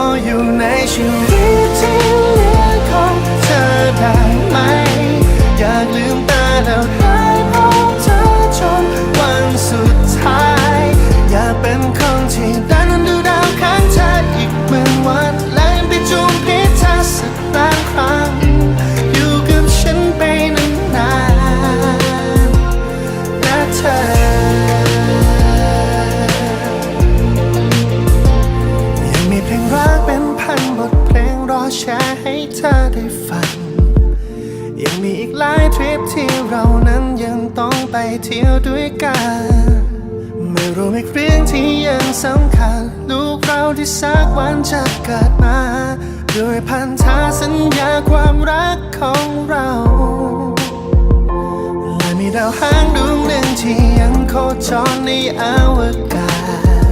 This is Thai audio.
ออยู่ในชีวิตที่เหลือของเธอได้ไหม อยากลืมตาแล้ว แชร์ให้เธอได้ฟัง ยังมีอีกหลายทริปที่เรานั้นยังต้องไปเที่ยวด้วยกัน ไม่รวมอีกเรื่องที่ยังสำคัญ ลูกเราที่สักวันจะเกิดมา ด้วยพันธสัญญาความรักของเราและมีดาวหางดวงหนึ่งที่ยังโคจรในอวกาศ